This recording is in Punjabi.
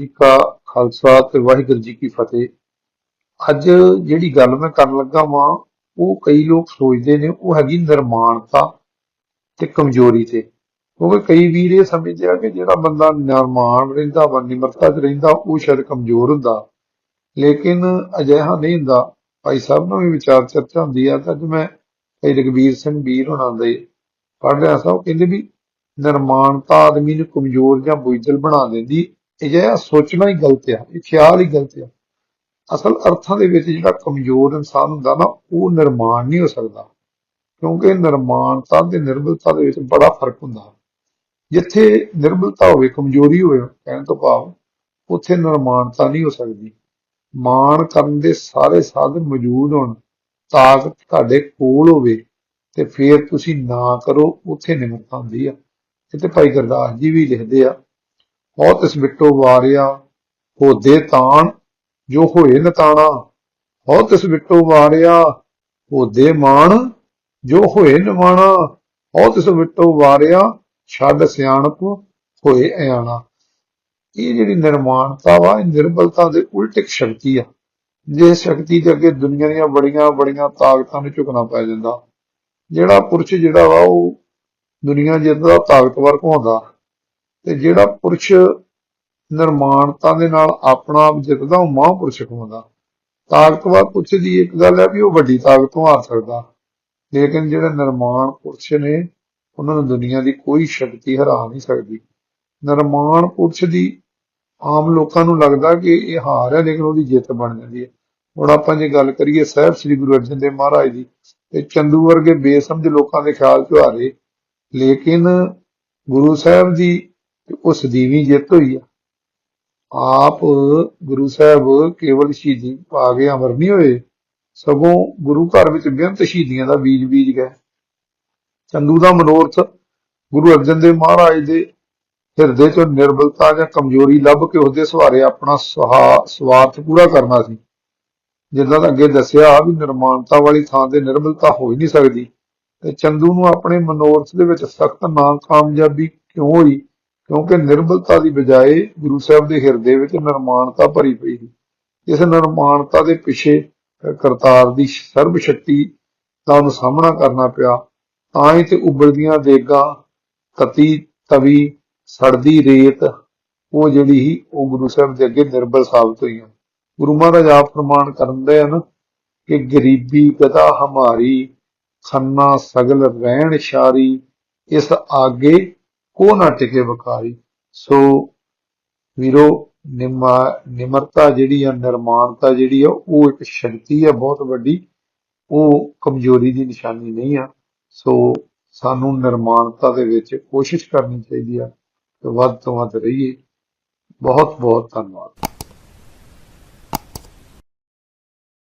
ਜੀ ਕਾ ਖਾਲਸਾ ਤੇ ਵਾਹਿਗੁਰੂ ਜੀ ਕੀ ਫਤਿਹ। ਅੱਜ ਜਿਹੜੀ ਗੱਲ ਮੈਂ ਕਰਨ ਲੱਗਾ ਵਾਂ, ਉਹ ਕਈ ਲੋਕ ਸੋਚਦੇ ਨੇ ਉਹ ਹੈਗੀ ਨਿਰਮਾਣਤਾ ਤੇ ਕਮਜ਼ੋਰੀ ਤੇ। ਕਿਉਂਕਿ ਕਈ ਵੀਰ ਇਹ ਸਮਝਦੇ ਆ ਕਿ ਜਿਹੜਾ ਬੰਦਾ ਨਿਰਮਾਣ ਰਹਿੰਦਾ ਵਾ, ਨਿਮਰਤਾ 'ਚ ਰਹਿੰਦਾ, ਉਹ ਸ਼ਾਇਦ ਕਮਜ਼ੋਰ ਹੁੰਦਾ। ਲੇਕਿਨ ਅਜਿਹਾ ਨਹੀਂ ਹੁੰਦਾ। ਭਾਈ ਸਾਹਿਬ ਨਾਲ ਵੀ ਵਿਚਾਰ ਚਰਚਾ ਹੁੰਦੀ ਆ, ਤਾਂ ਅੱਜ ਮੈਂ ਭਾਈ ਰਗਵੀਰ ਸਿੰਘ ਵੀਰ ਹੋਣਾ ਦੇ ਪੜ੍ਹ ਰਿਹਾ ਸਾਂ, ਉਹ ਕਹਿੰਦੇ ਵੀ ਨਿਰਮਾਣਤਾ ਆਦਮੀ ਨੂੰ ਕਮਜ਼ੋਰ ਜਾਂ ਬੁਝਦਲ ਬਣਾ ਦਿੰਦੀ। ਅਜਿਹਾ ਸੋਚਣਾ ਹੀ ਗਲਤ ਆ, ਇਹ ਖਿਆਲ ਹੀ ਗਲਤ ਆ। ਅਸਲ ਅਰਥਾਂ ਦੇ ਵਿੱਚ ਜਿਹੜਾ ਕਮਜ਼ੋਰ ਇਨਸਾਨ ਹੁੰਦਾ ਨਾ, ਉਹ ਨਿਰਮਾਣ ਨਹੀਂ ਹੋ ਸਕਦਾ। ਕਿਉਂਕਿ ਨਿਰਮਾਣਤਾ ਤੇ ਨਿਰਬਲਤਾ ਦੇ ਵਿੱਚ ਬੜਾ ਫ਼ਰਕ ਹੁੰਦਾ। ਜਿੱਥੇ ਨਿਰਬਲਤਾ ਹੋਵੇ, ਕਮਜ਼ੋਰੀ ਹੋਵੇ, ਕਹਿਣ ਤੋਂ ਭਾਵ, ਉੱਥੇ ਨਿਰਮਾਣਤਾ ਨਹੀਂ ਹੋ ਸਕਦੀ। ਮਾਣ ਕਰਨ ਦੇ ਸਾਰੇ ਸਾਧਨ ਮੌਜੂਦ ਹੋਣ। ਤਾਕਤ ਤੁਹਾਡੇ ਕੋਲ ਹੋਵੇ ਤੇ ਫਿਰ ਤੁਸੀਂ ਨਾ ਕਰੋ, ਉੱਥੇ ਨਿਮਰਤਾ ਹੁੰਦੀ ਆ। ਇੱਥੇ ਭਾਈ ਗੁਰਦਾਸ ਜੀ ਵੀ ਲਿਖਦੇ ਆ ਬਹੁਤ ਇਸ ਬਿੱਟੋ ਵਾਰਿਆ ਹੋਦੇ ਤਾਣ, ਜੋ ਹੋਏ ਨਤਾਣਾ। ਬਹੁਤ ਇਸ ਬਿੱਟੋ ਵਾਰਿਆ ਹੋਦੇ ਮਾਣ, ਜੋ ਹੋਏ ਨਿਮਾਣਾ ਬਹੁਤ ਇਸ ਬਿੱਟੋ ਵਾਰਿਆ, ਛੱਡ ਸਿਆਣਪ ਹੋਏ ਅਆਣਾ ਇਹ ਜਿਹੜੀ ਨਿਰਮਾਣਤਾ ਵਾ, ਇਹ ਨਿਰਬਲਤਾ ਦੇ ਉਲਟ ਇੱਕ ਸ਼ਕਤੀ ਆ। ਜਿਸ ਸ਼ਕਤੀ ਦੇ ਅੱਗੇ ਦੁਨੀਆ ਦੀਆਂ ਬੜੀਆਂ ਬੜੀਆਂ ਤਾਕਤਾਂ ਨੂੰ ਝੁਕਣਾ ਪੈ ਜਾਂਦਾ, ਜਿਹੜਾ ਪੁਰਸ਼ ਜਿਹੜਾ ਵਾ, ਉਹ ਦੁਨੀਆ ਜਿੱਦਾਂ ਤਾਕਤਵਰ ਘੁੰਮਦਾ ਤੇ ਜਿਹੜਾ ਪੁਰਸ਼ ਨਿਰਮਾਣਤਾ ਦੇ ਨਾਲ ਆਪਣਾ ਆਪ ਜਿੱਤਦਾ, ਉਹ ਮਹਾਂਪੁਰਸ਼ ਘੁੰਮਦਾ ਤਾਕਤਵਰ ਪੁਰਸ਼ ਦੀ ਇੱਕ ਗੱਲ ਹੈ ਵੀ ਉਹ ਵੱਡੀ ਤਾਕਤ ਤੋਂ ਹਾਰ ਸਕਦਾ। ਲੇਕਿਨ ਜਿਹੜੇ ਨਿਰਮਾਣ ਪੁਰਸ਼ ਨੇ, ਉਹਨਾਂ ਨੂੰ ਦੁਨੀਆ ਦੀ ਕੋਈ ਸ਼ਕਤੀ ਹਰਾ ਨਹੀਂ ਸਕਦੀ। ਨਿਰਮਾਣ ਪੁਰਸ਼ ਦੀ ਆਮ ਲੋਕਾਂ ਨੂੰ ਲੱਗਦਾ ਕਿ ਇਹ ਹਾਰ ਹੈ, ਲੇਕਿਨ ਉਹਦੀ ਜਿੱਤ ਬਣ ਜਾਂਦੀ ਹੈ। ਹੁਣ ਆਪਾਂ ਜੇ ਗੱਲ ਕਰੀਏ ਸਾਹਿਬ ਸ੍ਰੀ ਗੁਰੂ ਅਰਜਨ ਦੇਵ ਮਹਾਰਾਜ ਦੀ, ਤੇ ਚੰਦੂ ਵਰਗੇ ਬੇਸਮਝ ਲੋਕਾਂ ਦੇ ਖਿਆਲ ਚ ਹਾਰੇ। ਲੇਕਿਨ ਗੁਰੂ ਸਾਹਿਬ ਦੀ ਉਸ ਦੀ ਵੀ ਜਿੱਤ ਹੋਈ ਆ। ਆਪ ਗੁਰੂ ਸਾਹਿਬ ਕੇਵਲ ਸ਼ਹੀਦੀ ਪਾ ਕੇ ਅਮਰ ਨਹੀਂ ਹੋਏ, ਸਗੋਂ ਗੁਰੂ ਘਰ ਵਿੱਚ ਬੇਅੰਤ ਸ਼ਹੀਦੀਆਂ ਦਾ ਬੀਜ ਬੀਜ ਗਏ। ਚੰਦੂ ਦਾ ਮਨੋਰਥ ਗੁਰੂ ਅਰਜਨ ਦੇਵ ਮਹਾਰਾਜ ਦੇ ਹਿਰਦੇ ਚੋਂ ਨਿਰਬਲਤਾ ਜਾਂ ਕਮਜ਼ੋਰੀ ਲੱਭ ਕੇ ਉਹਦੇ ਸਹਾਰੇ ਆਪਣਾ ਸਹਾ- ਸਵਾਰਥ ਪੂਰਾ ਕਰਨਾ ਸੀ। ਜਿੱਦਾਂ ਦਾ ਅੱਗੇ ਦੱਸਿਆ ਵੀ ਨਿਰਮਾਨਤਾ ਵਾਲੀ ਥਾਂ ਤੇ ਨਿਰਬਲਤਾ ਹੋ ਹੀ ਨਹੀਂ ਸਕਦੀ। ਤੇ ਚੰਦੂ ਨੂੰ ਆਪਣੇ ਮਨੋਰਥ ਦੇ ਵਿੱਚ ਸਖਤ ਨਾਕਾਮਯਾਬੀ ਕਿਉਂ ਹੋਈ? ਕਿਉਂਕਿ ਨਿਰਬਲਤਾ ਦੀ ਬਜਾਏ ਗੁਰੂ ਸਾਹਿਬ ਦੇ ਹਿਰਦੇ ਵਿੱਚ ਨਿਰਮਾਨਤਾ ਭਰੀ ਪਈ ਸੀ। ਇਸ ਨਿਰਮਾਨਤਾ ਦੇ ਪਿੱਛੇ ਕਰਤਾਰ ਦੀ ਸਰਬ ਸ਼ਕਤੀ ਦਾ ਉਹਨੂੰ ਸਾਹਮਣਾ ਕਰਨਾ ਪਿਆ, ਤਾਂ ਹੀ ਤੇ ਉਬਲਦੀਆਂ ਦੇਗਾ, ਤਤੀ, ਤਵੀ, ਸੜਦੀ ਰੇਤ, ਉਹ ਜਿਹੜੀ ਸੀ, ਉਹ ਗੁਰੂ ਸਾਹਿਬ ਦੇ ਅੱਗੇ ਨਿਰਬਲ ਸਾਬਤ ਹੋਈਆਂ। ਗੁਰੂ ਮਹਾਰਾਜ ਆਪ ਪ੍ਰਮਾਣ ਕਰਦੇ ਹਨ ਕਿ ਗਰੀਬੀ ਕਦਾ ਹਮਾਰੀ, ਖੰਨਾ ਸਗਲ ਰਹਿਣ ਸ਼ਾਰੀ ਇਸ ਆਗੇ ਕੋ ਨਾ ਟਿਕੇ ਵਿਕਾਰੀ। ਸੋ ਵੀਰੋ, ਨਿਮਾ- ਨਿਮਰਤਾ ਜਿਹੜੀ ਆ, ਨਿਰਮਾਨਤਾ ਜਿਹੜੀ ਆ, ਉਹ ਇੱਕ ਸ਼ਕਤੀ ਆ ਬਹੁਤ ਵੱਡੀ। ਉਹ ਕਮਜ਼ੋਰੀ ਦੀ ਨਿਸ਼ਾਨੀ ਨਹੀਂ ਆ। ਸੋ ਸਾਨੂੰ ਨਿਰਮਾਨਤਾ ਦੇ ਵਿੱਚ ਕੋਸ਼ਿਸ਼ ਕਰਨੀ ਚਾਹੀਦੀ ਆ ਕਿ ਵੱਧ ਤੋਂ ਵੱਧ ਰਹੀਏ। ਬਹੁਤ ਬਹੁਤ ਧੰਨਵਾਦ।